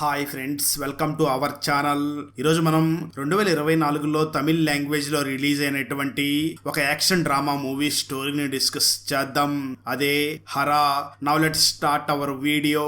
Hi friends welcome to our channel. ఈరోజు మనం రెండు వేల ఇరవై నాలుగులో తమిళ్ లాంగ్వేజ్లో రిలీజ్ అయినటువంటి ఒక యాక్షన్ డ్రామా మూవీ స్టోరీని డిస్కస్ చేద్దాం. అదే Hara. Now let start our video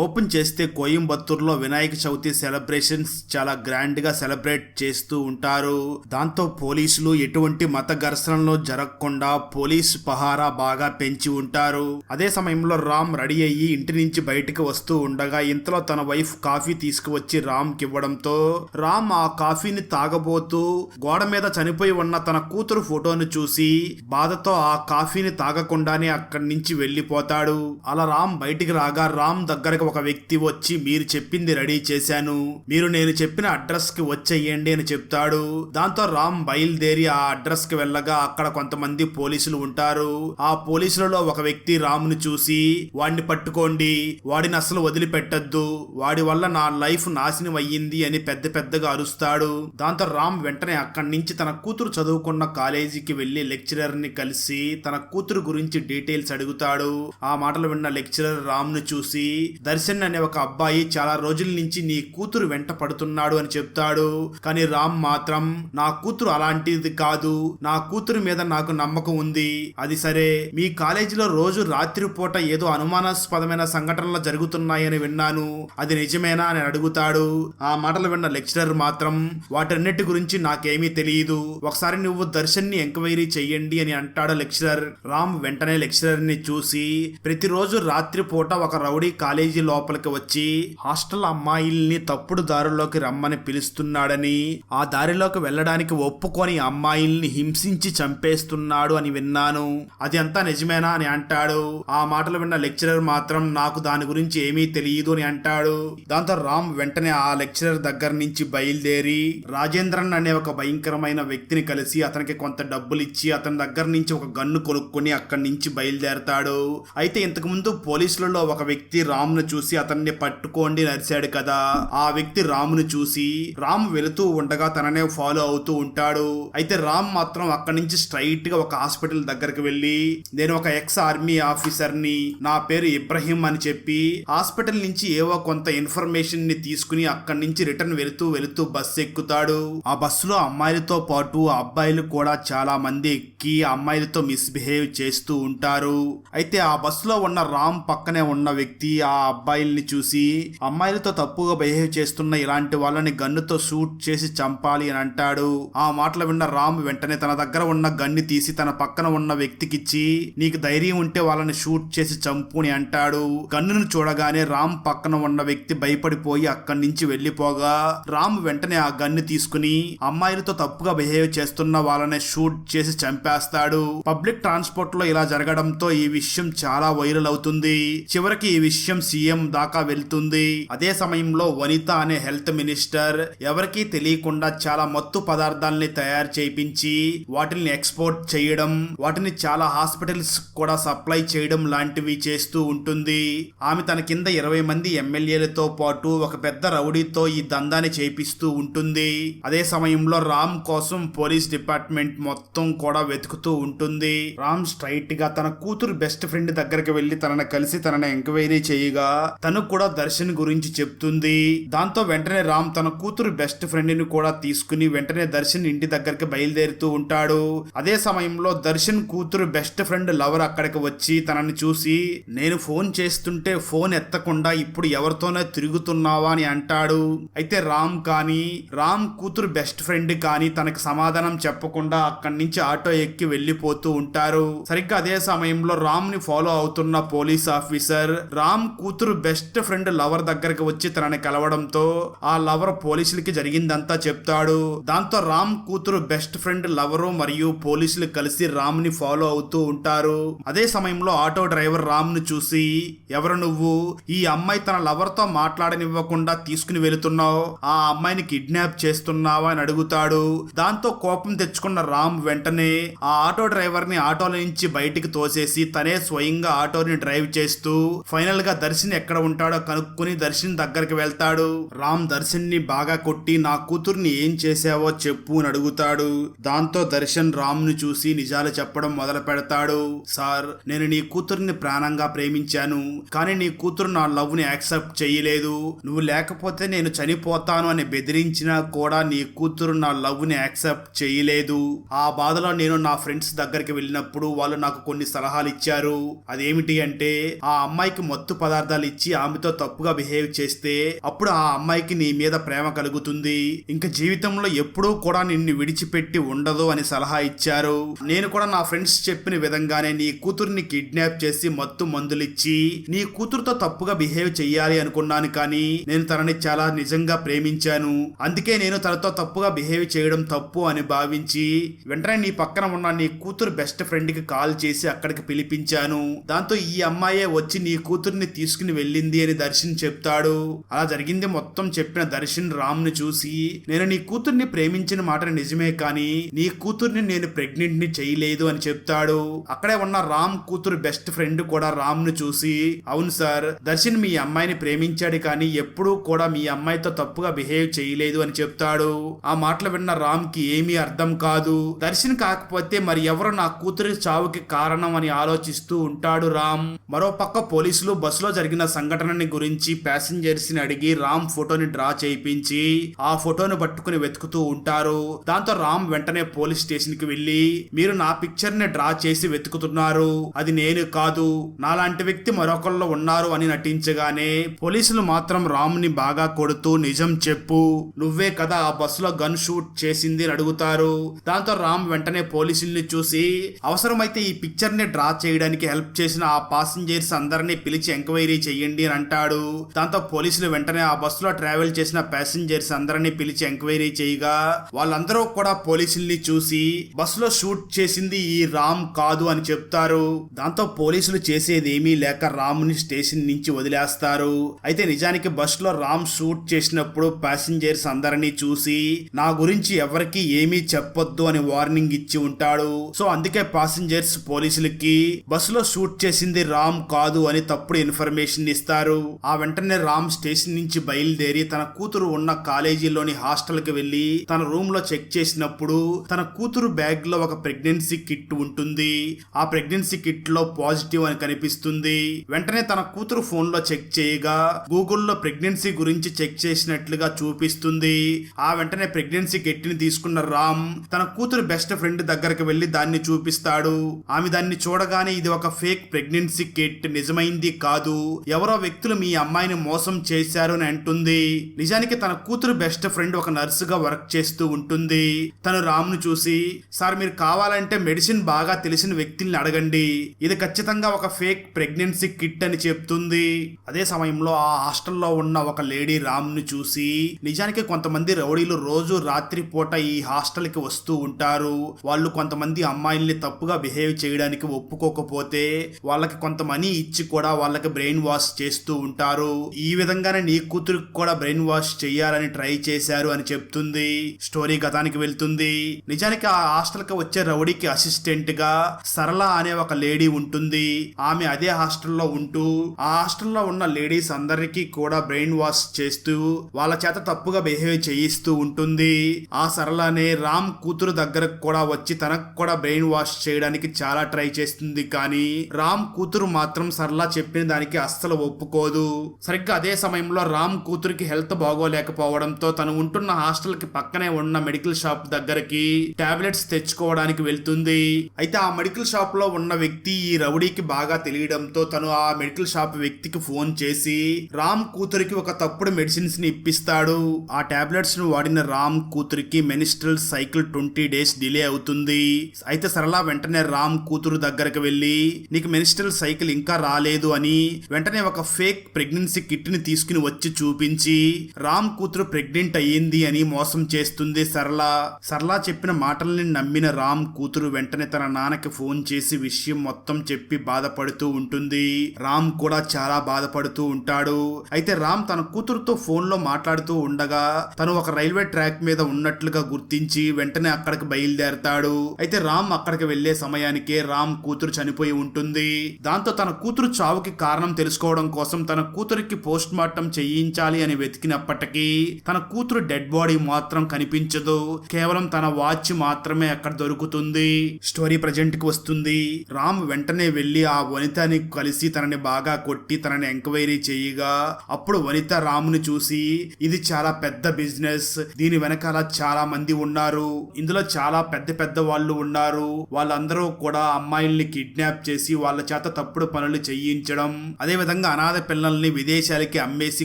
open చేస్తే కోయంబత్తూర్లో వినాయక చవితి సెలబ్రేషన్స్ చాలా గ్రాండ్గా సెలబ్రేట్ చేస్తూ ఉంటారు. దాంతో పోలీసులు ఎటువంటి మత ఘర్షణలు జరగకుండా పోలీస్ పహారా బాగా పెంచి ఉంటారు. అదే సమయంలో రామ్ రెడీ అయ్యి ఇంటి నుంచి బయటకు వస్తూ ఉండగా ఇంతలో తన వైఫ్ కాఫీ తీసుకువచ్చి రామ్ కివ్వడంతో రామ్ ఆ కాఫీని తాగబోతూ గోడ మీద చనిపోయి ఉన్న తన కూతురు ఫోటోను చూసి బాధతో ఆ కాఫీని తాగకుండానే అక్కడి నుంచి వెళ్ళిపోతాడు. అలా రామ్ బయటికి రాగా రామ్ దగ్గరకు ఒక వ్యక్తి వచ్చి మీరు చెప్పింది రెడీ చేశాను. మీరు నేను చెప్పిన అడ్రస్కి వచ్చేయండి అని చెప్తాడు. దాంతో రామ్ బయలుదేరి ఆ అడ్రస్కి వెళ్ళగా అక్కడ కొంతమంది పోలీసులు ఉంటారు. ఆ పోలీసులలో ఒక వ్యక్తి రామ్ను చూసి వాడిని పట్టుకోండి. వాడిని అసలు వదిలిపెట్టద్దు. వాడి వల్ల నా లైఫ్ నాశనం అయ్యింది అని పెద్ద పెద్దగా అరుస్తాడు. దాంతో రామ్ వెంటనే అక్కడి నుంచి తన కూతురు చదువుకున్న కాలేజీకి వెళ్ళి లెక్చరర్ని కలిసి తన కూతురు గురించి డీటెయిల్స్ అడుగుతాడు. ఆ మాటలు విన్న లెక్చరర్ రామ్ను చూసి దర్శన్ అనే ఒక అబ్బాయి చాలా రోజుల నుంచి నీ కూతురు వెంట పడుతున్నాడు అని చెప్తాడు. కానీ రామ్ మాత్రం నా కూతురు అలాంటిది కాదు. నా కూతురు మీద నాకు నమ్మకం ఉంది. అది సరే. మీ కాలేజీలో రోజు రాత్రిపూట ఏదో అనుమానాస్పదమైన సంఘటనలు జరుగుతున్నాయని విన్నాను. అది నిజమేనా అని అడుగుతాడు. ఆ మాటలు విన్న లెక్చరర్ మాత్రం వాటన్నిటి గురించి నాకేమీ తెలియదు ఒకసారి నువ్వు దర్శన్ని ఎంక్వైరీ చెయ్యండి అని అంటాడు లెక్చరర్. రామ్ వెంటనే లెక్చరర్ని చూసి ప్రతిరోజు రాత్రిపూట ఒక రౌడీ కాలేజీ లోపలికి వచ్చి హాస్టల్ అమ్మాయిల్ని తప్పుడు దారిలోకి రమ్మని పిలుస్తున్నాడని ఆ దారిలోకి వెళ్ళడానికి ఒప్పుకొని అమ్మాయిల్ని హింసించి చంపేస్తున్నాడు అని విన్నాను. అది అంతా నిజమేనా? అని అంటాడు. ఆ మాటలు విన్న లెక్చరర్ మాత్రం నాకు దాని గురించి ఏమీ తెలియదు అని అంటాడు. దాంతో రామ్ వెంటనే ఆ లెక్చరర్ దగ్గర నుంచి బయలుదేరి రాజేంద్రన్ అనే ఒక భయంకరమైన వ్యక్తిని కలిసి అతనికి కొంత డబ్బులు ఇచ్చి అతని దగ్గర నుంచి ఒక గన్ను కొనుక్కొని అక్కడి నుంచి బయలుదేరతాడు. అయితే ఇంతకు ముందు పోలీసులలో ఒక వ్యక్తి రామ్ను చూసి అతన్ని పట్టుకోండి నరిశాడు కదా. ఆ వ్యక్తి రామును చూసి రామ్ వెళుతూ ఉండగా తననే ఫాలో అవుతూ ఉంటాడు. అయితే రామ్ మాత్రం అక్కడి నుంచి స్ట్రైట్గా ఒక హాస్పిటల్ దగ్గరికి వెళ్ళి నేను ఒక ఎక్స్ ఆర్మీ ఆఫీసర్ని నా పేరు ఇబ్రహీం అని చెప్పి హాస్పిటల్ నుంచి ఏవో కొంత ఇన్ఫర్మేషన్ని తీసుకుని అక్కడి నుంచి రిటర్న్ వెళుతూ వెళుతూ బస్సు ఎక్కుతాడు. ఆ బస్సులో అమ్మాయిలతో పాటు అబ్బాయిలు కూడా చాలా మంది ఎక్కి అమ్మాయిలతో మిస్బిహేవ్ చేస్తూ ఉంటారు. అయితే ఆ బస్సులో ఉన్న రామ్ పక్కనే ఉన్న వ్యక్తి ఆ అబ్బాయిల్ని చూసి అమ్మాయిలతో తప్పుగా బిహేవ్ చేస్తున్న ఇలాంటి వాళ్ళని గన్నుతో షూట్ చేసి చంపాలి అని అంటాడు. ఆ మాటలు విన్న రామ్ వెంటనే తన దగ్గర ఉన్న గన్ని తీసి తన పక్కన ఉన్న వ్యక్తికిచ్చి నీకు ధైర్యం ఉంటే వాళ్ళని షూట్ చేసి చంపు అని అంటాడు. గన్నును చూడగానే రామ్ పక్కన ఉన్న వ్యక్తి భయపడిపోయి అక్కడి నుంచి వెళ్ళిపోగా రామ్ వెంటనే ఆ గన్ను తీసుకుని అమ్మాయిలతో తప్పుగా బిహేవ్ చేస్తున్న వాళ్ళని షూట్ చేసి చంపేస్తాడు. పబ్లిక్ ట్రాన్స్పోర్ట్లో ఇలా జరగడంతో ఈ విషయం చాలా వైరల్ అవుతుంది. చివరికి ఈ విషయం సీఎం దాకా వెళ్తుంది. అదే సమయంలో వనిత అనే హెల్త్ మినిస్టర్ ఎవరికీ తెలియకుండా చాలా మత్తు పదార్థాలని తయారు చేయించి వాటిని ఎక్స్పోర్ట్ చేయడం వాటిని చాలా హాస్పిటల్స్ కూడా సప్లై చేయడం లాంటివి చేస్తూ ఉంటుంది. ఆమె తన కింద ఇరవై మంది ఎమ్మెల్యేలతో పాటు ఒక పెద్ద రౌడీతో ఈ దందాన్ని చేపిస్తూ ఉంటుంది. అదే సమయంలో రామ్ కోసం పోలీస్ డిపార్ట్మెంట్ మొత్తం కూడా వెతుకుతూ ఉంటుంది. రామ్ స్ట్రైట్గా తన కూతురు బెస్ట్ ఫ్రెండ్ దగ్గరికి వెళ్ళి తనని కలిసి తనని ఎంక్వైరీ చేయగా తను కూడా దర్శన్ గురించి చెప్తుంది. దాంతో వెంటనే రామ్ తన కూతురు బెస్ట్ ఫ్రెండ్ని కూడా తీసుకుని వెంటనే దర్శన్ ఇంటి దగ్గరికి బయలుదేరుతూ ఉంటాడు. అదే సమయంలో దర్శన్ కూతురు బెస్ట్ ఫ్రెండ్ లవర్ అక్కడికి వచ్చి తనని చూసి నేను ఫోన్ చేస్తుంటే ఫోన్ ఎత్తకుండా ఇప్పుడు ఎవరితోనే తిరుగుతున్నావా? అని అంటాడు. అయితే రామ్ కానీ రామ్ కూతురు బెస్ట్ ఫ్రెండ్ కానీ తనకు సమాధానం చెప్పకుండా అక్కడి నుంచి ఆటో ఎక్కి వెళ్ళిపోతూ ఉంటారు. సరిగ్గా అదే సమయంలో రామ్ని ఫాలో అవుతున్న పోలీస్ ఆఫీసర్ రామ్ కూతురు బెస్ట్ ఫ్రెండ్ లవర్ దగ్గరికి వచ్చి తనని కలవడంతో ఆ లవర్ పోలీసులకి జరిగిందంతా చెప్తాడు. దాంతో రామ్ కూతురు బెస్ట్ ఫ్రెండ్ లవరు మరియు పోలీసులు కలిసి రామ్ని ఫాలో అవుతూ ఉంటారు. అదే సమయంలో ఆటో డ్రైవర్ రామ్ను చూసి ఎవరు నువ్వు? ఈ అమ్మాయి తన లవర్తో మాట్లాడనివ్వకుండా తీసుకుని వెళుతున్నావు. ఆ అమ్మాయిని కిడ్నాప్ చేస్తున్నావా? అని అడుగుతాడు. దాంతో కోపం తెచ్చుకున్న రామ్ వెంటనే ఆ ఆటో డ్రైవర్ని ఆటోలో నుంచి బయటికి తోసేసి తనే స్వయంగా ఆటోని డ్రైవ్ చేస్తూ ఫైనల్గా దర్శిని ఎక్కడ ఉంటాడో కనుక్కుని దర్శన్ దగ్గరికి వెళ్తాడు. రామ్ దర్శన్ని బాగా కొట్టి నా కూతుర్ని ఏం చేసావో చెప్పు అని అడుగుతాడు. దాంతో దర్శన్ రామ్ను చూసి నిజాలు చెప్పడం మొదలు పెడతాడు. సార్ నేను నీ కూతుర్ని ప్రాణంగా ప్రేమించాను కానీ నీ కూతురు నా లవ్ని యాక్సెప్ట్ చేయలేదు. నువ్వు లేకపోతే నేను చనిపోతాను అని బెదిరించినా కూడా నీ కూతురు నా లవ్ని యాక్సెప్ట్ చేయలేదు. ఆ బాధలో నేను నా ఫ్రెండ్స్ దగ్గరికి వెళ్ళినప్పుడు వాళ్ళు నాకు కొన్ని సలహాలు ఇచ్చారు. అదేమిటి అంటే ఆ అమ్మాయికి మత్తు పదార్థాలు ఇచ్చి ఆమెతో తప్పుగా బిహేవ్ చేస్తే అప్పుడు ఆ అమ్మాయికి నీ మీద ప్రేమ కలుగుతుంది. ఇంకా జీవితంలో ఎప్పుడూ కూడా నిన్ను విడిచిపెట్టి ఉండదు అని సలహా ఇచ్చారు. నేను కూడా నా ఫ్రెండ్స్ చెప్పిన విధంగానే నీ కూతుర్ని కిడ్నాప్ చేసి మత్తు మందులిచ్చి నీ కూతురుతో తప్పుగా బిహేవ్ చెయ్యాలి అనుకున్నాను కానీ నేను తనని చాలా నిజంగా ప్రేమించాను. అందుకే నేను తనతో తప్పుగా బిహేవ్ చేయడం తప్పు అని భావించి వెంటనే నీ పక్కన ఉన్న నీ కూతురు బెస్ట్ ఫ్రెండ్కి కాల్ చేసి అక్కడికి పిలిపించాను. దాంతో ఈ అమ్మాయే వచ్చి నీ కూతుర్ని తీసుకుని వెళ్ళింది అని దర్శన్ చెప్తాడు. అలా జరిగింది మొత్తం చెప్పిన దర్శన్ రామ్ని చూసి నేను నీ కూతుర్ని ప్రేమించిన మాట నిజమే కానీ నీ కూతుర్ని నేను ప్రెగ్నెంట్ని చేయలేదు అని చెప్తాడు. అక్కడే ఉన్న రామ్ కూతురు బెస్ట్ ఫ్రెండ్ కూడా రామ్ను చూసి అవును సార్ దర్శన్ మీ అమ్మాయిని ప్రేమించాడు కానీ ఎప్పుడూ కూడా మీ అమ్మాయితో తప్పుగా బిహేవ్ చేయలేదు అని చెప్తాడు. ఆ మాటలు విన్న రామ్కి ఏమీ అర్థం కాదు. దర్శన్ కాకపోతే మరి ఎవరు నా కూతురి చావుకి కారణం అని ఆలోచిస్తూ ఉంటాడు రామ్. మరో పక్క పోలీసులు బస్సులో జరిగిన సంఘటనని గురించి ప్యాసింజర్స్ని అడిగి రామ్ ఫోటోని డ్రా చేయించి ఆ ఫోటోను పట్టుకుని వెతుకుతూ ఉంటారు. దాంతో రామ్ వెంటనే పోలీస్ స్టేషన్కి వెళ్ళి మీరు నా పిక్చర్ని డ్రా చేసి వెతుకుతున్నారు. అది నేను కాదు. నాలాంటి వ్యక్తి మరొకళ్ళు ఉన్నారు అని నటించగానే పోలీసులు మాత్రం రామ్ని బాగా కొడుతూ నిజం చెప్పు. నువ్వే కదా ఆ బస్సులో గన్ షూట్ చేసింది అని అడుగుతారు. దాంతో రామ్ వెంటనే పోలీసుల్ని చూసి అవసరమైతే ఈ పిక్చర్ని డ్రా చేయడానికి హెల్ప్ చేసిన ఆ పాసింజర్స్ అందరినీ పిలిచి ఎంక్వైరీ చెయ్యండి అని అంటాడు. దాంతో పోలీసులు వెంటనే ఆ బస్సులో ట్రావెల్ చేసిన ప్యాసింజర్స్ అందరినీ పిలిచి ఎంక్వైరీ చేయగా వాళ్ళందరూ కూడా పోలీసుల్ని చూసి బస్సులో షూట్ చేసింది ఈ రామ్ కాదు అని చెప్తారు. దాంతో పోలీసులు చేసేది ఏమీ లేక రామ్ని స్టేషన్ నుంచి వదిలేస్తారు. అయితే నిజానికి బస్సులో రామ్ షూట్ చేసినప్పుడు ప్యాసింజర్స్ అందరినీ చూసి నా గురించి ఎవరికి ఏమీ చెప్పొద్దు అని వార్నింగ్ ఇచ్చి ఉంటాడు. సో అందుకే ప్యాసింజర్స్ పోలీసులకి బస్సులో షూట్ చేసింది రామ్ కాదు అని తప్పుడు ఇన్ఫర్మేషన్ ఇస్తారు ఆ వెంటనే రామ్ స్టేషన్ నుంచి బయలుదేరి తన కూతురు ఉన్న కాలేజీలోని హాస్టల్కి వెళ్ళి తన రూమ్లో చెక్ చేసినప్పుడు తన కూతురు బ్యాగ్లో ఒక ప్రెగ్నెన్సీ కిట్ ఉంటుంది. ఆ ప్రెగ్నెన్సీ కిట్లో పాజిటివ్ అని కనిపిస్తుంది. వెంటనే తన కూతురు ఫోన్లో చెక్ చేయగా గూగుల్లో ప్రెగ్నెన్సీ గురించి చెక్ చేసినట్లుగా చూపిస్తుంది. ఆ వెంటనే ప్రెగ్నెన్సీ కిట్ని తీసుకున్న రామ్ తన కూతురు బెస్ట్ ఫ్రెండ్ దగ్గరకు వెళ్ళి దాన్ని చూపిస్తాడు. ఆమె దాన్ని చూడగానే ఇది ఒక ఫేక్ ప్రెగ్నెన్సీ కిట్. నిజమైంది కాదు. ఎవరో వ్యక్తులు మీ అమ్మాయిని మోసం చేశారు అని అంటుంది. నిజానికి తన కూతురు బెస్ట్ ఫ్రెండ్ ఒక నర్సుగా వర్క్ చేస్తూ ఉంటుంది. తను రామ్ను చూసి సార్ మీరు కావాలంటే మెడిసిన్ బాగా తెలిసిన వ్యక్తుల్ని అడగండి. ఇది ఖచ్చితంగా ఒక ఫేక్ ప్రెగ్నెన్సీ కిట్ అని చెప్తుంది. అదే సమయంలో ఆ హాస్టల్లో ఉన్న ఒక లేడీ రామ్ను చూసి నిజానికి కొంతమంది రౌడీలు రోజు రాత్రి పూట ఈ హాస్టల్కి వస్తూ ఉంటారు. వాళ్ళు కొంతమంది అమ్మాయిల్ని తప్పుగా బిహేవ్ చేయడానికి ఒప్పుకోకపోతే వాళ్ళకి కొంత మనీ ఇచ్చి కూడా వాళ్ళకి బ్రెయిన్ వాష్ వాష్ చేస్తూ ఉంటారు. ఈ విధంగానే నీ కూతురికి కూడా బ్రెయిన్ వాష్ చేయాలని ట్రై చేశారు అని చెప్తుంది. స్టోరీ గతానికి వెళ్తుంది. నిజానికి ఆ హాస్టల్కి వచ్చే రౌడీకి అసిస్టెంట్గా సరళ అనే ఒక లేడీ ఉంటుంది. ఆమె అదే హాస్టల్లో ఉంటూ ఆ హాస్టల్లో ఉన్న లేడీస్ అందరికీ కూడా బ్రెయిన్ వాష్ చేస్తూ వాళ్ళ చేత తప్పుగా బిహేవ్ చేయిస్తూ ఉంటుంది. ఆ సరళనే రామ్ కూతురు దగ్గరకు కూడా వచ్చి తనకు కూడా బ్రెయిన్ వాష్ చేయడానికి చాలా ట్రై చేస్తుంది. కానీ రామ్ కూతురు మాత్రం సరళ చెప్పిన దానికి అస్సలు ఒప్పుకోదు. సరిగ్గా అదే సమయంలో రామ్ కూతురికి హెల్త్ బాగోలేకపోవడంతో తను ఉంటున్న హాస్టల్కి పక్కనే ఉన్న మెడికల్ షాప్ దగ్గరికి టాబ్లెట్స్ తెచ్చుకోవడానికి వెళ్తుంది. అయితే ఆ మెడికల్ షాప్లో ఉన్న వ్యక్తి ఈ రౌడీకి బాగా తెలియడంతో తను ఆ మెడికల్ షాప్ వ్యక్తికి ఫోన్ చేసి రామ్ కూతురికి ఒక తప్పుడు మెడిసిన్స్ని ఇప్పిస్తాడు. ఆ టాబ్లెట్స్ను వాడిన రామ్ కూతురికి menstrual cycle twenty days delay అవుతుంది. అయితే సరళ వెంటనే రామ్ కూతురు దగ్గరకు వెళ్ళి నీకు మెనిస్ట్రల్ సైకిల్ ఇంకా రాలేదు అని వెంటనే ఒక ఫేక్ ప్రెగ్నెన్సీ కిట్ని తీసుకుని వచ్చి చూపించి రామ్ కూతురు ప్రెగ్నెంట్ అయ్యింది అని మోసం చేస్తుంది సరళ. సరళ చెప్పిన మాటల్ని నమ్మిన రామ్ కూతురు వెంటనే తన నాన్నకి ఫోన్ చేసి విషయం మొత్తం చెప్పి బాధపడుతూ ఉంటుంది. రామ్ కూడా చాలా బాధపడుతూ ఉంటాడు. అయితే రామ్ తన కూతురుతో ఫోన్లో మాట్లాడుతూ ఉండగా తను ఒక రైల్వే ట్రాక్ మీద ఉన్నట్లుగా గుర్తించి వెంటనే అక్కడికి బయలుదేరతాడు. అయితే రామ్ అక్కడికి వెళ్ళే సమయానికే రామ్ కూతురు చనిపోయి ఉంటుంది. దాంతో తన కూతురు చావుకి కారణం తెలుసుకు తెలుసుకోవడం కోసం తన కూతురికి పోస్ట్ మార్టం చేయించాలి అని వెతికినప్పటికీ తన కూతురు డెడ్ బాడీ మాత్రం కనిపించదు. కేవలం తన వాచ్ మాత్రమే అక్కడ దొరుకుతుంది. స్టోరీ ప్రజెంట్కి వస్తుంది. రామ్ వెంటనే వెళ్ళి ఆ వనితని కలిసి తనని బాగా కొట్టి తనని ఎంక్వైరీ చేయగా అప్పుడు వనిత రాముని చూసి ఇది చాలా పెద్ద బిజినెస్. దీని వెనకాల చాలా మంది ఉన్నారు. ఇందులో చాలా పెద్ద పెద్ద వాళ్ళు ఉన్నారు. వాళ్ళందరూ కూడా అమ్మాయిల్ని కిడ్నాప్ చేసి వాళ్ళ చేత తప్పుడు పనులు చేయించడం అదే విధంగా అనాథ పిల్లల్ని విదేశాలకి అమ్మేసి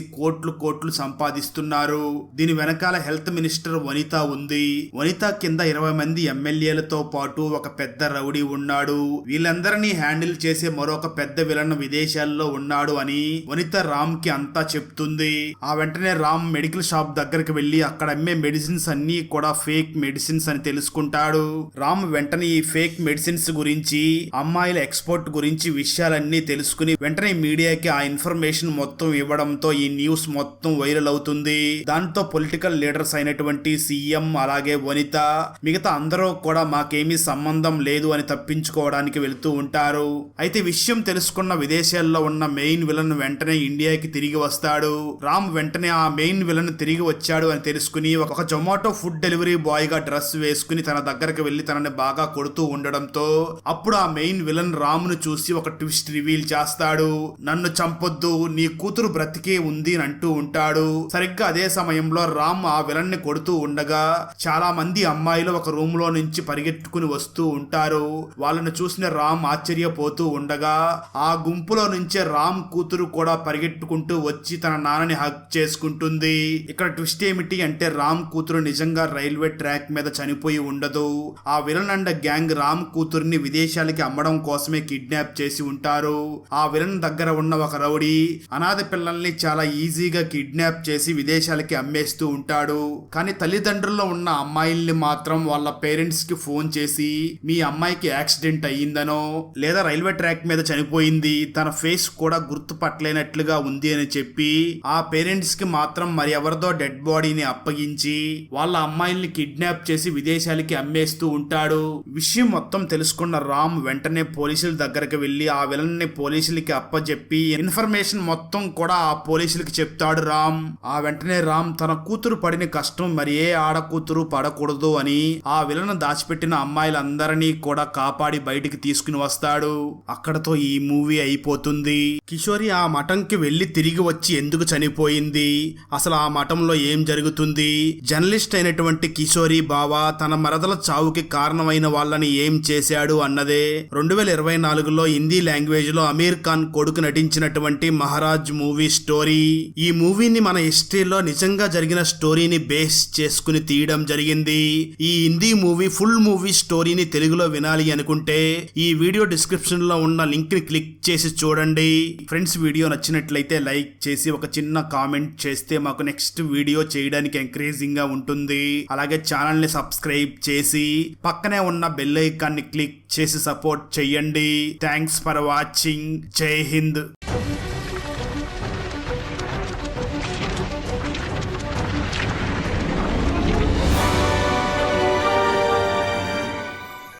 కోట్లు కోట్లు సంపాదిస్తున్నారు. దీని వెనకాల హెల్త్ మినిస్టర్ వనిత ఉంది. వనిత కింద ఇరవై మంది ఎమ్మెల్యేలతో పాటు ఒక పెద్ద రౌడీ ఉన్నాడు. వీళ్ళందరినీ హ్యాండిల్ చేసే మరొక పెద్ద విలన్ విదేశాల్లో ఉన్నాడు అని వనిత రామ్కి అంతా చెప్తుంది. ఆ వెంటనే రామ్ మెడికల్ షాప్ దగ్గరికి వెళ్ళి అక్కడ అమ్మే మెడిసిన్స్ అన్ని కూడా ఫేక్ మెడిసిన్స్ అని తెలుసుకుంటాడు. రామ్ వెంటనే ఈ ఫేక్ మెడిసిన్స్ గురించి అమ్మాయిల ఎక్స్పోర్ట్ గురించి విషయాలన్నీ తెలుసుకుని వెంటనే మీడియా మీడియాకి ఆ ఇన్ఫర్మేషన్ మొత్తం ఇవ్వడంతో ఈ న్యూస్ మొత్తం వైరల్ అవుతుంది. దాంతో పొలిటికల్ లీడర్స్ అయినటువంటి సీఎం అలాగే వనిత మిగతా అందరూ కూడా మాకేమీ సంబంధం లేదు అని తప్పించుకోవడానికి వెళ్తూ ఉంటారు. అయితే విషయం తెలుసుకున్న విదేశాల్లో ఉన్న మెయిన్ విలన్ వెంటనే ఇండియాకి తిరిగి వస్తాడు. రామ్ వెంటనే ఆ మెయిన్ విలన్ తిరిగి వచ్చాడు అని తెలుసుకుని ఒక జొమాటో ఫుడ్ డెలివరీ బాయ్గా డ్రెస్ వేసుకుని తన దగ్గరకు వెళ్ళి తనని బాగా కొడుతూ ఉండడంతో అప్పుడు ఆ మెయిన్ విలన్ రామును చూసి ఒక ట్విస్ట్ రివీల్ చేస్తాడు. నన్ను చంపొద్దు నీ కూతురు బ్రతికే ఉంది అని అంటూ ఉంటాడు. సరిగ్గా అదే సమయంలో రామ్ ఆ విలన్ని కొడుతూ ఉండగా చాలా మంది అమ్మాయిలు ఒక రూమ్లో నుంచి పరిగెట్టుకుని వస్తూ ఉంటారు. వాళ్ళని చూసిన రామ్ ఆశ్చర్యపోతూ ఉండగా ఆ గుంపులో నుంచే రామ్ కూతురు కూడా పరిగెట్టుకుంటూ వచ్చి తన నాన్నని హక్ చేసుకుంటుంది. ఇక్కడ ట్విస్ట్ ఏమిటి అంటే రామ్ కూతురు నిజంగా రైల్వే ట్రాక్ మీద చనిపోయి ఉండదు. ఆ విలన్ అండ్ గ్యాంగ్ రామ్ కూతుర్ని విదేశాలకి అమ్మడం కోసమే కిడ్నాప్ చేసి ఉంటారు. ఆ విలన్ దగ్గర ఉన్న ఒక రౌడీ అనాథ పిల్లల్ని చాలా ఈజీగా కిడ్నాప్ చేసి విదేశాలకి అమ్మేస్తూ ఉంటాడు. కానీ తల్లిదండ్రుల్లో ఉన్న అమ్మాయిల్ని మాత్రం వాళ్ళ పేరెంట్స్కి ఫోన్ చేసి మీ అమ్మాయికి యాక్సిడెంట్ అయ్యిందనో లేదా రైల్వే ట్రాక్ మీద చనిపోయింది తన ఫేస్ కూడా గుర్తుపట్టలేనట్లుగా ఉంది అని చెప్పి ఆ పేరెంట్స్కి మాత్రం మరి ఎవరిదో డెడ్ బాడీని అప్పగించి వాళ్ళ అమ్మాయిల్ని కిడ్నాప్ చేసి విదేశాలకి అమ్మేస్తూ ఉంటాడు. విషయం మొత్తం తెలుసుకున్న రామ్ వెంటనే పోలీసుల దగ్గరికి వెళ్ళి ఆ విలన్ని పోలీసులకి అప్పచెప్పి ఇన్ఫర్మేషన్ మొత్తం కూడా ఆ పోలీసులకి చెప్తాడు రామ్. ఆ వెంటనే రామ్ తన కూతురు పడిన కష్టం మరి ఏ ఆడ కూతురు పడకూడదు అని ఆ విలను దాచిపెట్టిన అమ్మాయిలందరినీ కూడా కాపాడి బయటికి తీసుకుని వస్తాడు. అక్కడతో ఈ మూవీ అయిపోతుంది. కిషోరి ఆ మఠంకి వెళ్ళి తిరిగి వచ్చి ఎందుకు చనిపోయింది? అసలు ఆ మఠంలో ఏం జరుగుతుంది? జర్నలిస్ట్ అయినటువంటి కిషోరి బావా తన మరదల చావుకి కారణమైన వాళ్ళని ఏం చేశాడు అన్నదే. రెండు వేల ఇరవై నాలుగులో హిందీ లాంగ్వేజ్లో అమీర్ ఖాన్ కొడుకు నటించినటువంటి మహారాజ్ మూవీ స్టోరీ. ఈ మూవీని మన హిస్టరీలో నిజంగా జరిగిన స్టోరీని బేస్ చేసుకుని తీయడం జరిగింది. ఈ హిందీ మూవీ ఫుల్ మూవీ స్టోరీని తెలుగులో వినాలి అనుకుంటే ఈ వీడియో డిస్క్రిప్షన్లో ఉన్న లింక్ని క్లిక్ చేసి చూడండి. ఫ్రెండ్స్ వీడియో నచ్చినట్లయితే లైక్ చేసి ఒక చిన్న కామెంట్ చేస్తే మాకు నెక్స్ట్ వీడియో చేయడానికి ఎంకరేజింగ్గా ఉంటుంది. అలాగే ఛానల్ని సబ్స్క్రైబ్ చేసి పక్కనే ఉన్న బెల్ ఐకాన్ని క్లిక్ చేసి సపోర్ట్ చెయ్యండి thanks for watching. Jai Hind.